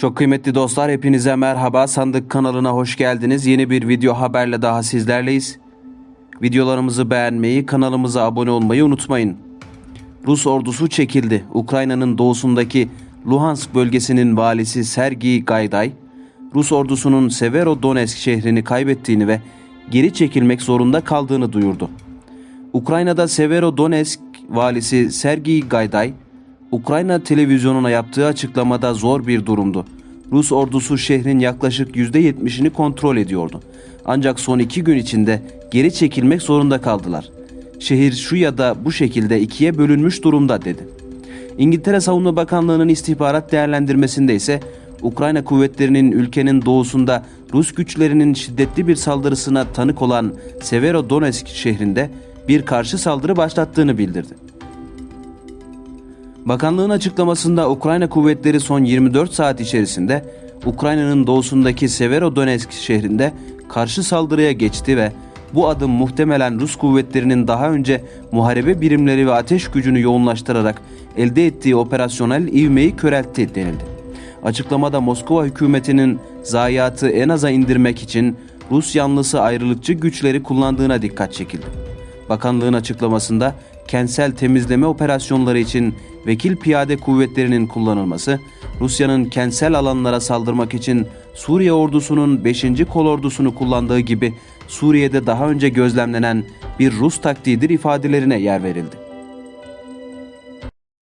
Çok kıymetli dostlar hepinize merhaba. Sandık kanalına hoş geldiniz. Yeni bir video haberle daha sizlerleyiz. Videolarımızı beğenmeyi, kanalımıza abone olmayı unutmayın. Rus ordusu çekildi. Ukrayna'nın doğusundaki Luhansk bölgesinin valisi Sergii Gayday, Rus ordusunun Severodonetsk şehrini kaybettiğini ve geri çekilmek zorunda kaldığını duyurdu. Ukrayna'da Severodonetsk valisi Sergii Gayday, Ukrayna televizyonuna yaptığı açıklamada zor bir durumdu. Rus ordusu şehrin yaklaşık %70'ini kontrol ediyordu. Ancak son iki gün içinde geri çekilmek zorunda kaldılar. Şehir şu ya da bu şekilde ikiye bölünmüş durumda dedi. İngiltere Savunma Bakanlığı'nın istihbarat değerlendirmesinde ise Ukrayna kuvvetlerinin ülkenin doğusunda Rus güçlerinin şiddetli bir saldırısına tanık olan Severodonetsk şehrinde bir karşı saldırı başlattığını bildirdi. Bakanlığın açıklamasında Ukrayna kuvvetleri son 24 saat içerisinde Ukrayna'nın doğusundaki Severodonetsk şehrinde karşı saldırıya geçti ve bu adım muhtemelen Rus kuvvetlerinin daha önce muharebe birimleri ve ateş gücünü yoğunlaştırarak elde ettiği operasyonel ivmeyi köreltti denildi. Açıklamada Moskova hükümetinin zayiatı en aza indirmek için Rus yanlısı ayrılıkçı güçleri kullandığına dikkat çekildi. Bakanlığın açıklamasında kentsel temizleme operasyonları için vekil piyade kuvvetlerinin kullanılması, Rusya'nın kentsel alanlara saldırmak için Suriye ordusunun 5. kol ordusunu kullandığı gibi Suriye'de daha önce gözlemlenen bir Rus taktiğidir ifadelerine yer verildi.